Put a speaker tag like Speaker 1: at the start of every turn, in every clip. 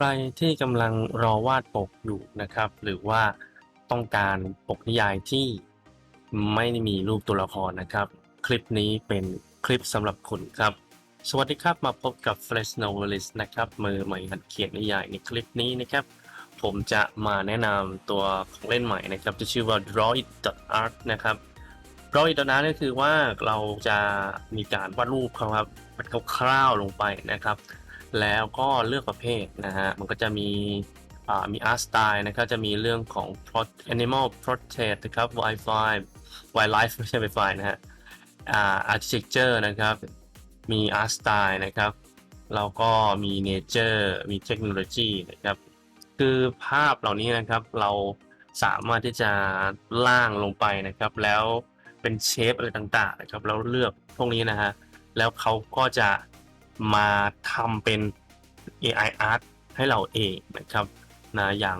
Speaker 1: ใครที่กำลังรอวาดปกอยู่นะครับ หรือว่าต้องการปกนิยายที่ไม่ได้มีรูปตัวละครนะครับ คลิปนี้เป็นคลิปสำหรับคุณครับ สวัสดีครับมาพบกับ Fresh Novelist นะครับมือใหม่หัดเขียนนิยายในคลิปนี้นะครับ ผมจะมาแนะนำตัวของเล่นใหม่นะครับจะชื่อว่า Draw It Art นะครับ Draw It Art ก็คือว่าเราจะมีการวาดรูปครับมันคร่าวๆลงไปนะครับ แล้วก็เลือกประเภทนะฮะ มันก็จะมีอ่ามี art style นะครับ จะมีเรื่องของ Pro- animal portrait นะครับ Wi-Fi wildlife ไม่ใช่ Wi-Fi นะฮะอ่า architecture นะครับ มี art style นะครับ แล้วก็มี nature มีเทคโนโลยีนะครับ คือภาพเหล่านี้นะครับ เราสามารถที่จะล่างลงไปนะครับ แล้วเป็นเชฟอะไรต่างๆนะครับ แล้วเลือกพวกนี้นะฮะ แล้วเขาก็จะ มาทำเป็น AI art ให้เราเองนะครับนะอย่าง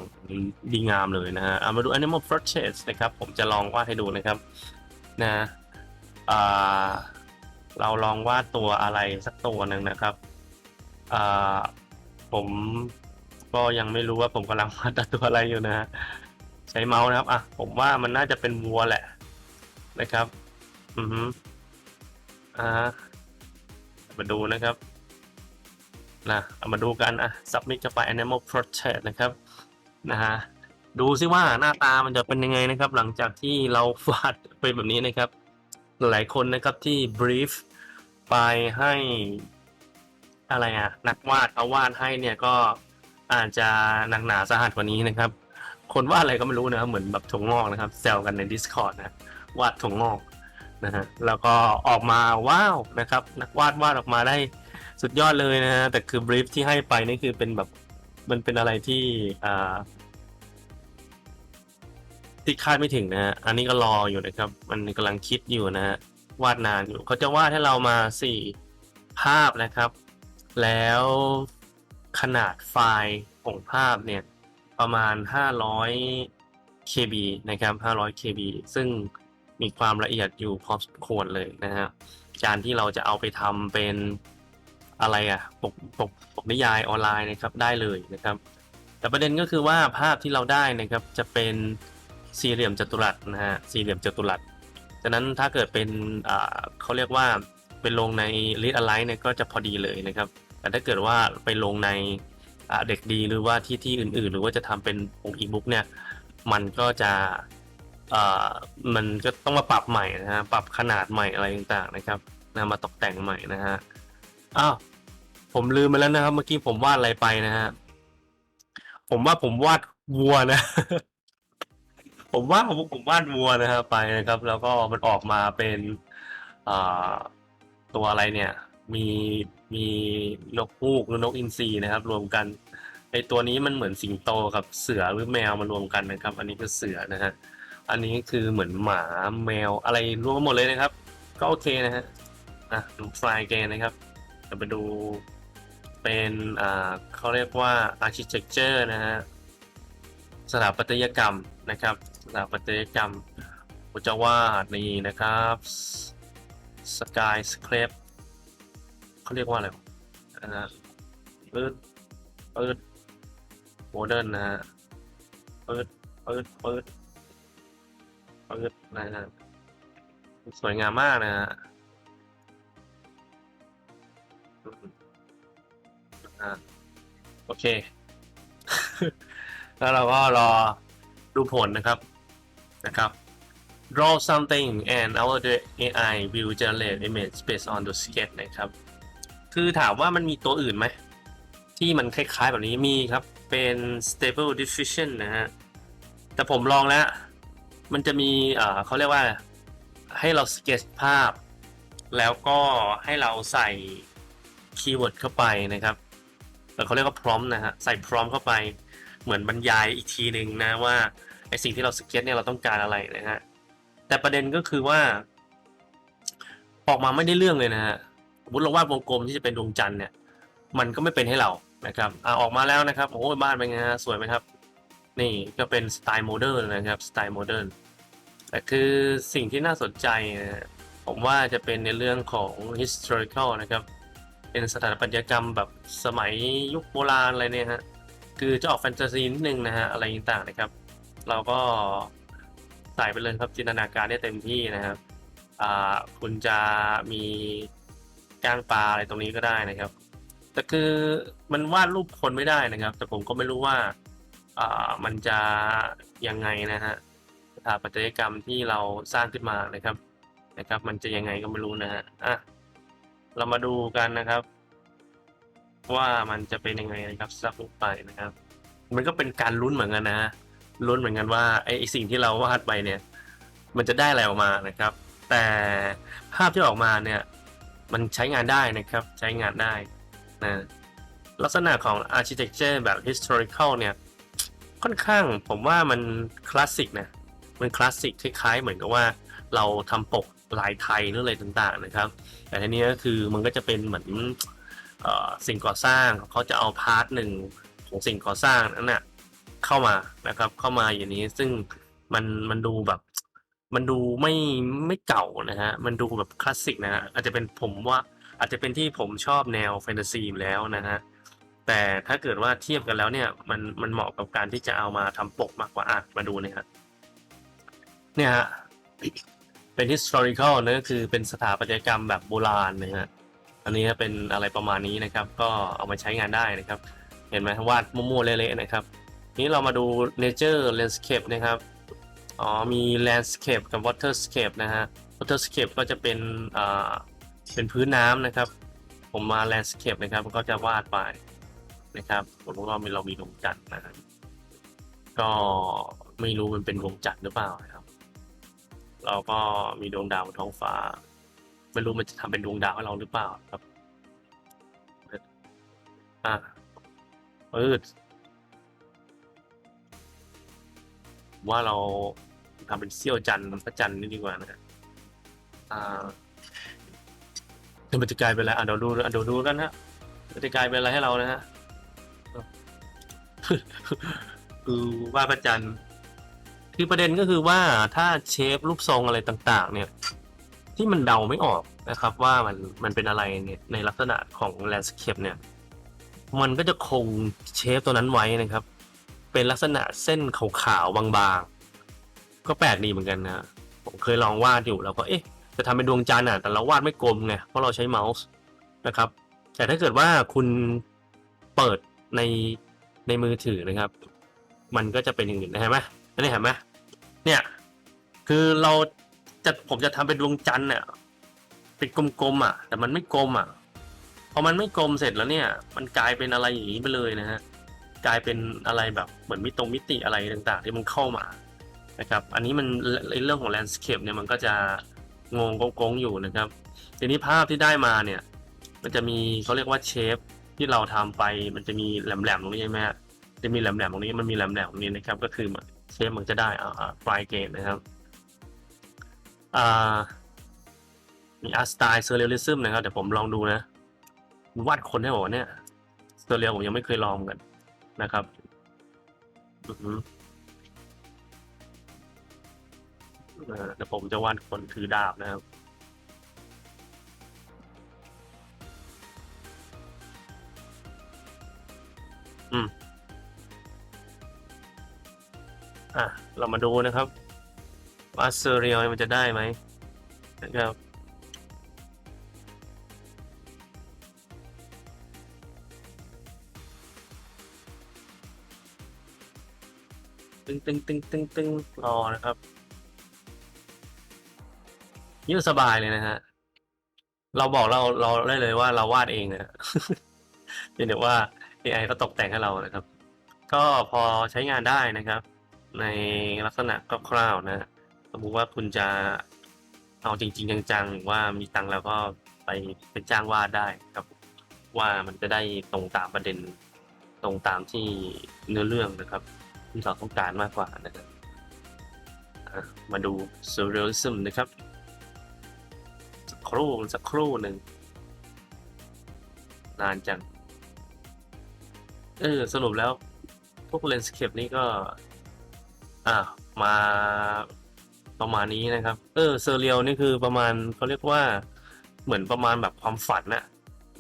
Speaker 1: ดีงามเลยนะฮะเอามาดู Animal Portraits นะครับ ผมจะลองวาดให้ดูนะครับนะเราลองวาดตัวอะไรสักตัวหนึ่งนะครับผมก็ยังไม่รู้ว่าผมกำลังวาดตัวอะไรอยู่นะฮะใช้เมาส์นะครับอะผมว่ามันน่าจะเป็นวัวแหละนะครับ อือฮึอ่ามาดูนะครับ นะเอามาดูกันอะ submit เข้าไป animal portrait นะครับนะฮะดูซิว่าหน้าตามันจะเป็นยังไงนะครับ หลังจากที่เราวาดไปแบบนี้นะครับ หลายคนนะครับที่ brief ไปให้อะไรอะ นักวาดเขาวาดให้เนี่ยก็อาจจะหนักหนาสาหัสกว่านี้นะครับ คนวาดอะไรก็ไม่รู้นะครับเหมือนแบบถั่วงอกนะครับแซวกันใน Discord นะวาดถั่วงอกนะฮะแล้วก็ออกมาว้าวนะครับ นักวาดวาดออกมาได้ สุดยอดเลยนะฮะ แต่คือบรีฟที่ให้ไปนี่คือเป็นแบบมันเป็นอะไรที่อ่าที่คาดไม่ถึงนะฮะ อันนี้ก็รออยู่นะครับ มันกำลังคิดอยู่นะฮะ วาดนานอยู่ เขาจะวาดให้เรามาสี่ภาพนะครับ แล้วขนาดไฟล์ของภาพเนี่ย ประมาณ 500 KB นะครับ 500 KB ซึ่งมีความละเอียดอยู่พอสมควรเลยนะฮะ การที่เราจะเอาไปทำเป็น อะไรอะปกปกปกนิยายออนไลน์นะครับได้เลยนะครับ แต่ประเด็นก็คือว่าภาพที่เราได้นะครับจะเป็นสี่เหลี่ยมจัตุรัสนะฮะสี่เหลี่ยมจัตุรัสฉะนั้นถ้าเกิดเป็นอ่าเขาเรียกว่าเป็นลงใน Read Alike เนี่ยก็จะพอดีเลยนะครับ แต่ถ้าเกิดว่าไปลงในอ่าเด็กดีหรือว่าที่ที่อื่น ๆ หรือว่าจะทำเป็นปกอีบุ๊กเนี่ยมันก็จะมันก็ต้องมาปรับใหม่นะฮะปรับขนาดใหม่อะไรต่างๆนะครับนะมาตกแต่งใหม่นะฮะ อ้าวผมลืมไปแล้วนะครับ เมื่อกี้ผมวาดอะไรไปนะฮะ ผมว่าผมวาดวัวนะ ผมว่าผมผมวาดวัวนะครับไปนะครับ แล้วก็มันออกมาเป็นอ่าตัวอะไรเนี่ย มีมีนกฮูกหรือนกอินทรีนะครับ รวมกันไอตัวนี้มันเหมือนสิงโตกับเสือหรือแมวมารวมกันนะครับ อันนี้คือเสือนะฮะอันนี้คือเหมือนหมาแมวอะไรรวมกันหมดเลยนะครับ ก็โอเคนะฮะอะดูไฟล์เกนนะครับ เราไปดูเป็นอ่าเขาเรียกว่า architecture นะฮะสถาปัตยกรรมนะครับสถาปัตยกรรมผมจะวาดนี่นะครับสกายสเครปเขาเรียกว่าอะไรนะฮะปืดปืดโมเดิร์นนะฮะปืดปืดปืดปืดนะฮะสวยงามมากนะฮะ อ่าโอเค แล้วเราก็รอดูผลนะครับนะครับ draw something and our AI will generate image based on the sketch นะครับ คือถามว่ามันมีตัวอื่นไหม ที่มันคล้ายๆแบบนี้มีครับ เป็น stable diffusion นะฮะ แต่ผมลองแล้ว มันจะมีเขาเรียกว่าให้เรา sketch ภาพ แล้วก็ให้เราใส่คีย์เวิร์ดเข้าไปนะครับ เขาเรียกว่า prompt นะฮะใส่ prompt เข้าไปเหมือนบรรยายอีกทีหนึ่งนะว่าไอสิ่งที่เราสเก็ตเนี่ยเราต้องการอะไรนะฮะแต่ประเด็นก็คือว่า ออกมาไม่ได้เรื่องเลยนะฮะสมมติเราวาดวงกลมที่จะเป็นดวงจันทร์เนี่ย มันก็ไม่เป็นให้เรานะครับอ่าออกมาแล้วนะครับโอ้ยบ้านเป็นไงฮะสวยไหมครับ นี่ก็เป็นสไตล์โมเดิร์นนะครับสไตล์โมเดิร์นแต่คือสิ่งที่น่าสนใจนะผมว่าจะเป็นในเรื่องของ historical นะครับ เป็นสถาปัตยกรรมแบบสมัยยุคโบราณอะไรเนี่ยฮะคือจะออกแฟนตาซีนิดนึงนะฮะอะไรต่างๆนะครับ เราก็ใส่ไปเลยครับจินตนาการได้เต็มที่นะครับอ่าคุณจะมีก้างปลาอะไรตรงนี้ก็ได้นะครับ แต่คือมันวาดรูปคนไม่ได้นะครับ แต่ผมก็ไม่รู้ว่าอ่ามันจะยังไงนะฮะสถาปัตยกรรมที่เราสร้างขึ้นมานะครับนะครับ มันจะยังไงก็ไม่รู้นะฮะอะ เรามาดูกันนะครับ ว่ามันจะเป็นยังไงนะครับสักลงไปนะครับ มันก็เป็นการลุ้นเหมือนกันนะลุ้นเหมือนกันว่าไอ้ไอ้สิ่งที่เราวาดไปเนี่ย มันจะได้อะไรออกมานะครับ แต่ภาพที่ออกมาเนี่ย มันใช้งานได้นะครับ ใช้งานได้นะลักษณะของ architecture แบบ historical เนี่ย ค่อนข้างผมว่ามันคลาสสิกนะ มันคลาสสิกคล้ายๆ เหมือนกับว่าเราทำปก ลายไทยหรืออะไรต่างๆนะครับ แต่ทีนี้ก็คือมันก็จะเป็นเหมือนอสิ่งก่อสร้างเขาจะเอาพาร์ทหนึ่งของสิ่งก่อสร้างนั้นน่ะเข้ามานะครับเข้ามาอย่างนี้ซึ่งมันมันดูแบบ มันดูไม่ไม่เก่านะฮะมันดูแบบคลาสสิกนะฮะอาจจะเป็นผมว่าอาจจะเป็นที่ผมชอบแนวแฟนตาซีอยู่แล้วนะฮะแต่ถ้าเกิดว่าเทียบกันแล้วเนี่ยมันมันเหมาะกับการที่จะเอามาทำปกมากกว่าอะมาดูเนี่ยฮะเนี่ยฮะ เป็น historical นะก็คือเป็นสถาปัตยกรรมแบบโบราณนะฮะอันนี้เป็นอะไรประมาณนี้นะครับ ก็เอามาใช้งานได้นะครับ เห็นไหมวาดมั่วๆเละๆนะครับ นี้เรามาดู nature landscape นะครับอ๋อมี landscape กับ waterscape นะฮะ waterscape ก็จะเป็นอ่าเป็นพื้นน้ำนะครับ ผมมา landscape นะครับก็จะวาดไปนะครับผมว่ามีเรามีดวงจันทร์นะครับก็ไม่รู้มันเป็นดวงจันทร์หรือเปล่านะครับ เราก็มีดวงดาวบนท้องฟ้า ไม่รู้มันจะทำเป็นดวงดาวให้เราหรือเปล่าครับ อะเออว่าเราทำเป็นเสี้ยวจันทร์พระจันทร์นี่ดีกว่านะ อ่าเดี๋ยวมันจะกลายเป็นอะไรอะเดี๋ยวดูอะเดี๋ยวดูกันฮะมันจะกลายเป็นอะไรให้เรานะฮะคือว่าพระจันทร์ คือประเด็นก็คือว่าถ้าเชฟรูปทรงอะไรต่างๆ เนี่ย ที่มันเดาไม่ออกนะครับ ว่ามันมันเป็นอะไรเนี่ยในลักษณะของแลนด์สเคปเนี่ย มันก็จะคงเชฟตัวนั้นไว้นะครับ เป็นลักษณะเส้นขาวๆบางๆ ก็แปลกดีเหมือนกันนะผมเคยลองวาดอยู่แล้วก็เอ๊ะจะทำเป็นดวงจันทร์อะแต่เราวาดไม่กลมไงเพราะเราใช้เมาส์นะครับ แต่ถ้าเกิดว่าคุณเปิดในในมือถือนะครับ มันก็จะเป็นอย่างอื่นนะเห็นไหมอันนี้เห็นไหม เนี่ย คือเราจะผมจะทำเป็นดวงจันทร์เนี่ยเป็นกลมๆอะ แต่มันไม่กลมอะพอมันไม่กลมเสร็จแล้วเนี่ย มันกลายเป็นอะไรอย่างนี้ไปเลยนะฮะกลายเป็นอะไรแบบเหมือนมิตรงมิติอะไรต่างๆ ที่มันเข้ามานะครับ อันนี้มันในเรื่องของแลนด์สเคปเนี่ยมันก็จะงงโกงๆอยู่นะครับ ทีนี้ภาพที่ได้มาเนี่ย มันจะมีเขาเรียกว่าเชฟที่เราทำไป มันจะมีแหลมๆตรงนี้ใช่ไหมฮะจะมีแหลมๆตรงนี้มันมีแหลมๆตรงนี้นะครับ ก็คือ เชฟมันจะได้อ่าปลายเกมนะครับอ่ามีอาร์สไตล์เซอร์เรียลิซึมนะครับ เดี๋ยวผมลองดูนะวาดคนได้บอกเนี่ยเซอร์เรียลผมยังไม่เคยลองกันนะครับเดี๋ยวผมจะวาดคนถือดาบนะครับ อะ เรามาดูนะครับ ว่าเซอร์เรียลมันจะได้ไหมนะครับตึงตึงตึงตึงตึงรอนะครับยืดสบายเลยนะฮะ เราบอกเราเราได้เลยว่าเราวาดเองนะเพียงแต่ว่า AI ก็ตกแต่งให้เรานะครับ ก็พอใช้งานได้นะครับ ในลักษณะคร่าวๆนะสมมุติว่าคุณจะเอาจริง ๆ จังๆหรือว่ามีตังแล้วก็ไปเป็นจ้างวาดได้ครับ ว่ามันจะได้ตรงตามประเด็นตรงตามที่เนื้อเรื่องนะครับ ที่เราต้องการมากกว่านะครับมาดู surrealism นะครับสักครู่สักครู่หนึ่งนานจัง เออ สรุปแล้ว พวกเลนสเคปนี้ก็ อ่ามาประมาณนี้นะครับ เออเซอร์เรียลนี่คือประมาณเขาเรียกว่าเหมือนประมาณแบบความฝันน่ะ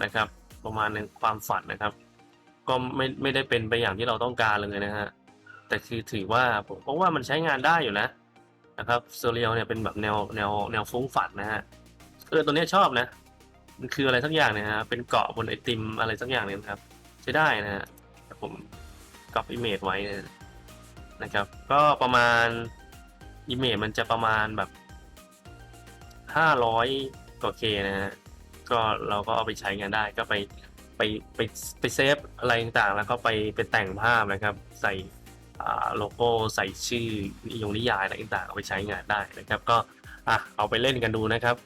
Speaker 1: นะครับ ประมาณหนึ่งความฝันนะครับ ก็ไม่ไม่ได้เป็นไปอย่างที่เราต้องการเลยนะฮะแต่คือถือว่าผมเพราะว่ามันใช้งานได้อยู่นะนะครับเซเรียลเนี่ยเป็นแบบแนวแนวแนวฟุ้งฝันนะฮะเออตัวเนี้ยชอบนะ มันคืออะไรสักอย่างเนี่ยฮะเป็นเกาะบนไอติมอะไรสักอย่างเนี่ยนะครับ ใช้ได้นะฮะแต่ผมก๊อปอิเมจไว้นะ นะครับ ก็ประมาณอิเมจมันจะประมาณแบบห้าร้อยกว่าเคนะฮะก็เราก็เอาไปใช้งานได้ก็ไปไปไปไปเซฟอะไรต่างๆ แล้วก็ไปไปแต่งภาพนะครับ ใส่โลโก้ใส่ชื่อนิยมนิยายอะไรต่างๆเอาไปใช้งานได้นะครับ ก็อะเอาไปเล่นกันดูนะครับ